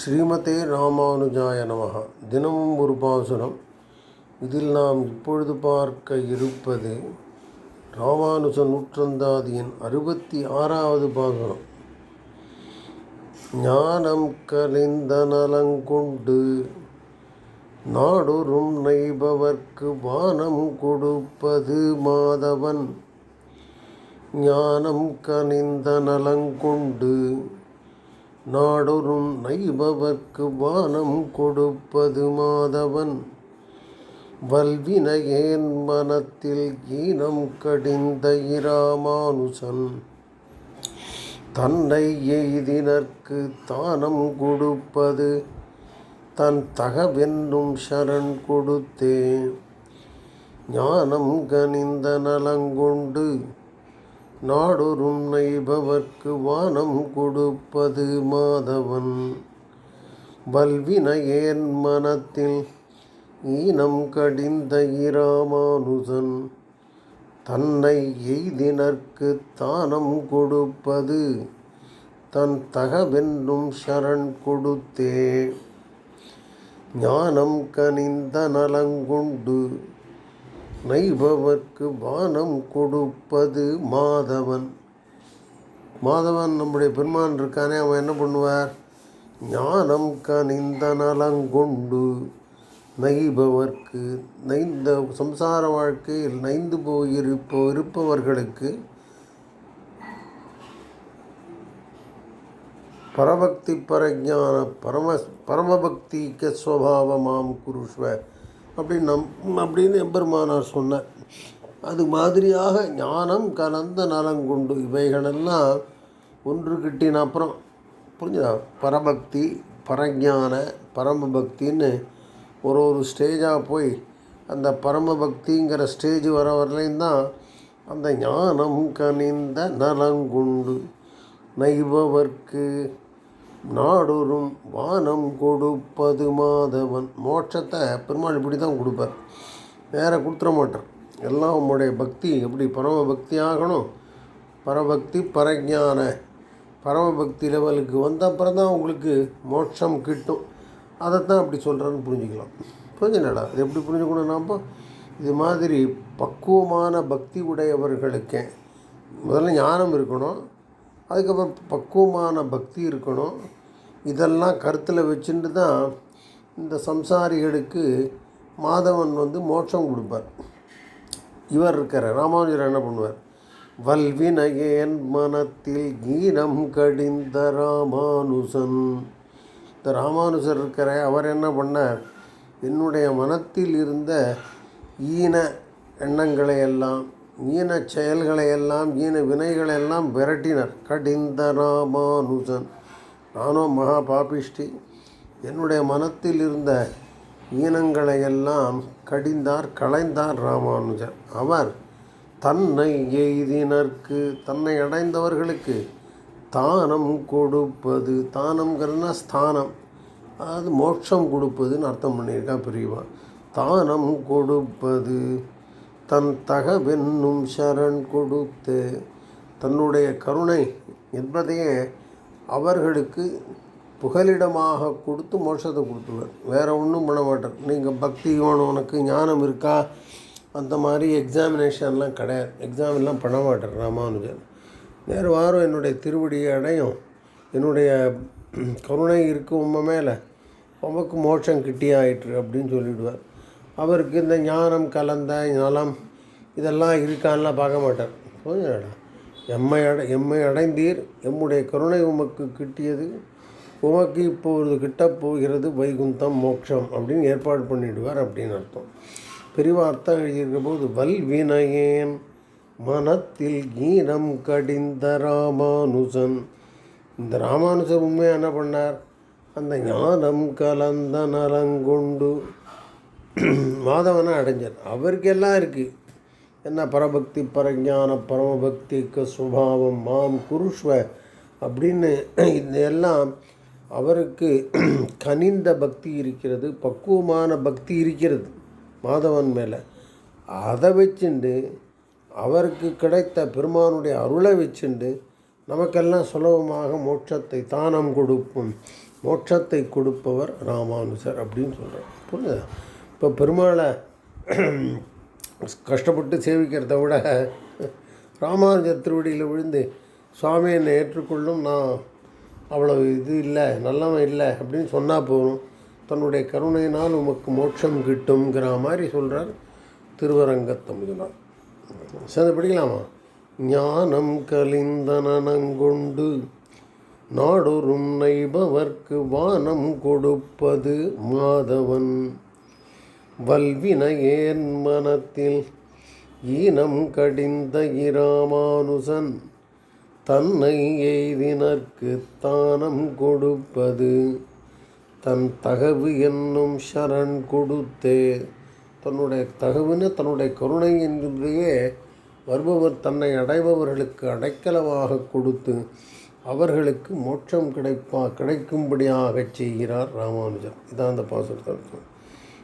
ஸ்ரீமதே ராமானுஜாய நமகா தினமும் ஒரு பாசுரம். இதில் நாம் இப்பொழுது பார்க்க இருப்பது ராமானுஜ நூற்றந்தாதியின் அறுபத்தி ஆறாவது பாசுரம். ஞானம் கலிந்த நலங்கொண்டு நாடொரும் நெய்பவர்க்கு வானம் கொடுப்பது மாதவன். ஞானம் கனிந்த நலங்கொண்டு நாடொரும் நைபவர்க்கு வானம் கொடுப்பது மாதவன். வல்வினையேன் மனத்தில் ஈனம் கடிந்த இராமானுசன். தன்னை எய்தினர்க்கு தானம் கொடுப்பது தன் தகவென்னும் சரண் கொடுத்தே. ஞானம் கனிந்த நலங்கொண்டு நாடொரும் நைபவர்க்கு வானம் கொடுப்பது மாதவன். வல்வினையேன் மனத்தில் ஈனம் கடிந்த இராமானுசன். தன்னை எய்தினர்க்கு தானம் கொடுப்பது தன் தகவென்னும் சரண் கொடுத்தே. ஞானம் கனிந்த நலங்குண்டு நைபவர்க்கு வானம் கொடுப்பது மாதவன். மாதவன் நம்முடைய பெருமான் இருக்கானே அவன் என்ன பண்ணுவார்? ஞானம் கனிந்த நலங்கொண்டு நைபவர்க்கு நைந்த சம்சார வாழ்க்கையில் நைந்து போயிருப்போ இருப்பவர்களுக்கு பரபக்தி பரஜான பரம பரமபக்திக்க ஸ்வபாவமாம் குருஷ்வ அப்படின்னு நம் அப்படின்னு எம்பெருமானார் சொன்ன அது மாதிரியாக ஞானம் கலந்த நலங்குண்டு இவைகளெல்லாம் ஒன்று கிட்டின அப்புறம் புரிஞ்சுதா? பரபக்தி பரஞான பரமபக்தின்னு ஒரு ஒரு ஸ்டேஜாக போய் அந்த பரமபக்திங்கிற ஸ்டேஜ் வர வரலையும் தான் அந்த ஞானம் கனிந்த நலங்குண்டு நைபவர்க்கு நாடொரும் வானம் கொடுப்பது மாதவன். மோட்சத்தை பெருமாள் இப்படி தான் கொடுப்பார். வேற கொடுத்துட மாட்டார். எல்லாம் உம்முடைய பக்தி. எப்படி பரம பக்தி ஆகணும்? பரபக்தி பரஜான. பரமபக்தி லெவலுக்கு வந்த அப்புறம் தான் உங்களுக்கு மோட்சம் கிட்டும். அதைத்தான் அப்படி சொல்கிறேன்னு புரிஞ்சுக்கலாம். புரிஞ்சுனடா இது எப்படி புரிஞ்சுக்கணும் நாம்? இது மாதிரி பக்குவமான பக்தி உடையவர்களுக்கே. முதல்ல ஞானம் இருக்கணும். அதுக்கப்புறம் பக்குவமான பக்தி இருக்கணும். இதெல்லாம் கருத்தில் வச்சுட்டு தான் இந்த சம்சாரிகளுக்கு மாதவன் வந்து மோட்சம் கொடுப்பார். இவர் இருக்கிற ராமானுஜர் என்ன பண்ணுவார்? வல்வினையேன் மனத்தில் கீனம் கடிந்த ராமானுசன். இந்த ராமானுஜர் இருக்கிற அவர் என்ன பண்ணார்? என்னுடைய மனத்தில் இருந்த ஈன எண்ணங்களை எல்லாம் ஈன செயல்களை எல்லாம் ஈன வினைகளை எல்லாம் விரட்டினர். கடிந்த ராமானுஜன் நானும் மகா பாபிஷ்டி என்னுடைய மனத்தில் இருந்த ஈனங்களை எல்லாம் கடிந்தார் களைந்தார் ராமானுஜன் அவர் தன்னை எய்தினர்க்கு தன்னை அடைந்தவர்களுக்கு தானம் கொடுப்பது தானம்ங்கிறதுனா ஸ்தானம். அது மோட்சம் கொடுப்பதுன்னு அர்த்தம் பண்ணியிருக்கா பிரிவான் தானம் கொடுப்பது. தன் தகவென்னும் சரண் கொடுத்து தன்னுடைய கருணை என்பதையே அவர்களுக்கு புகலிடமாக கொடுத்து மோட்சத்தை கொடுத்துருவார் வேறு ஒன்றும் பண்ண மாட்டார். நீங்கள் பக்தி வேணும் உனக்கு ஞானம் இருக்கா? அந்த மாதிரி எக்ஸாமினேஷன்லாம் கிடையாது. எக்ஸாம் பண்ண மாட்டார் ராமானுஜன் வேறு வாரம் என்னுடைய திருவடியை அடையும். என்னுடைய கருணை இருக்கு உண்மை மேலே. உமக்கு மோட்சம் கிட்டியாயிற்று அப்படின்னு சொல்லிவிடுவார் அவருக்கு இந்த ஞானம் கலந்த நலம் இதெல்லாம் இருக்கான்லாம் பார்க்க மாட்டார். புரிஞ்சுடா எம்மை அடை எம்மை அடைந்தீர் எம்முடைய கருணை உமக்கு கிட்டியது உமக்கு இப்போது கிட்ட போகிறது வைகுந்தம் மோட்சம் அப்படின்னு ஏற்பாடு பண்ணிடுவார் அப்படின்னு அர்த்தம். பெரியவா அர்த்தம் எழுதியிருக்க போது வல்வினையேன் மனத்தில் கீனம் கடிந்த ராமானுஜன் இந்த ராமானுஜர் உண்மையாக என்ன பண்ணார்? அந்த ஞானம் கலந்த நலங்கொண்டு மாதவனாக அடைஞ்சார் அவருக்கெல்லாம் இருக்குது என்ன பரபக்தி பரஞான பரமபக்திக்கு சுபாவம் மாம் குருஷ்வ அப்படின்னு இது எல்லாம் அவருக்கு கனிந்த பக்தி இருக்கிறது பக்குவமான பக்தி இருக்கிறது மாதவன் மேலே. அதை வச்சுண்டு அவருக்கு கிடைத்த பெருமானுடைய அருளை வச்சுண்டு நமக்கெல்லாம் சுலபமாக மோட்சத்தை தானம் கொடுப்போம் மோட்சத்தை கொடுப்பவர் ராமானுசர் அப்படின்னு சொல்கிறார் புரியுதா இப்போ பெருமாளை கஷ்டப்பட்டு சேவிக்கிறத விட ராமானுஜர் திருவடியில் விழுந்து சுவாமி என்னை ஏற்றுக்கொள்ளும் நான் அவ்வளோ இது இல்லை நல்லவன் இல்லை அப்படின்னு சொன்னால் போதும். தன்னுடைய கருணையினால் உமக்கு மோட்சம் கிட்டுங்கிற மாதிரி சொல்கிறார் திருவரங்கத்தமிழ்நாள் சரி படிக்கலாமா? ஞானம் கலிந்தனங்கொண்டு நாடொரும் நைபவர்க்கு வானம் கொடுப்பது மாதவன். வல்வினையேன் மனத்தில் ஈனம் கடிந்த இராமானுசன் தன்னை எய்தினர்க்கு தானம் கொடுப்பது. தன் தகவு என்னும் சரண் கொடுத்தே. தன்னுடைய தகவுன்னு தன்னுடைய கருணை என்பதையே வருபவர் தன்னை அடைபவர்களுக்கு அடைக்கலமாக கொடுத்து அவர்களுக்கு மோட்சம் கிடைப்பா கிடைக்கும்படியாக செய்கிறார் ராமானுஜர். இதான் அந்த பாசுரத்தை